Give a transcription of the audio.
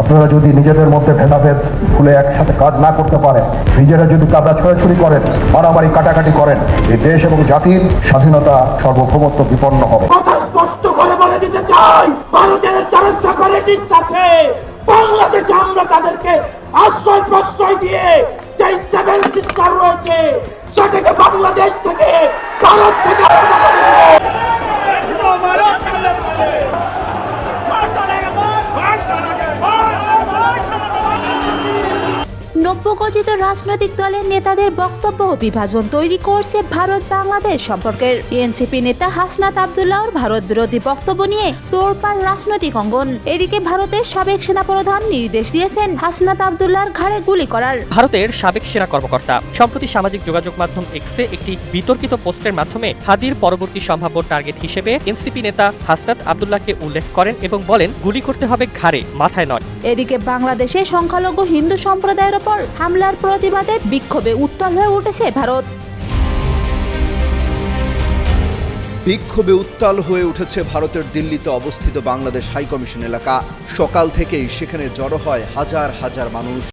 আপনারা যদি নিজেদের মধ্যে ভেদাভেদ খুলে একসাথে কাজ না করতে পারেন, নিজেরা যদি কাদা ছোড়াছুড়ি করেন, মারামারি কাটাকাটি করেন, এই দেশ এবং জাতির স্বাধীনতা সর্বভৌমত্ব বিপন্ন হবে। কথা স্পষ্ট করে বলে দিতে চাই, ভারতের যারা সেপারেটিস্ট আছে বাংলাদেশে আমরা তাদেরকে আশ্রয় প্রশ্রয় দিয়ে যে সেভেন সিস্টার রয়েছে, সেটাকে বাংলাদেশ নব্যগঠিত রাজনৈতিক দলের নেতাদের বক্তব্য বিভাজন তৈরি করছে ভারত বাংলাদেশ সম্পর্কের। এনসিপি নেতা হাসনাত আবদুল্লাহর ভারত বিরোধী বক্তব্য নিয়ে তোড়পাড় রাজনৈতিক অঙ্গন। এদিকে ভারতের সাবেক সেনাপ্রধান নির্দেশ দিয়েছেন হাসনাত আবদুল্লাহর ঘাড়ে গুলি করার। ভারতের সাবেক সেনা কর্মকর্তা সম্প্রতি সামাজিক যোগাযোগ মাধ্যম এক্সে একটি বিতর্কিত পোস্টের মাধ্যমে হাদির পরবর্তী সম্ভাব্য টার্গেট হিসেবে এনসিপি নেতা হাসনাত আবদুল্লাহকে উল্লেখ করেন এবং বলেন গুলি করতে হবে ঘাড়ে মাথায় নয়। এদিকে বাংলাদেশে সংখ্যালঘু হিন্দু সম্প্রদায়ের ওপর হামলার প্রতিবাদে বিক্ষোভে উত্তাল হয়ে উঠেছে ভারত। বিক্ষোভে উত্তাল হয়ে উঠেছে ভারতের দিল্লিতে অবস্থিত বাংলাদেশ হাইকমিশন এলাকা। সকাল থেকেই সেখানে জড়ো হয় হাজার হাজার মানুষ।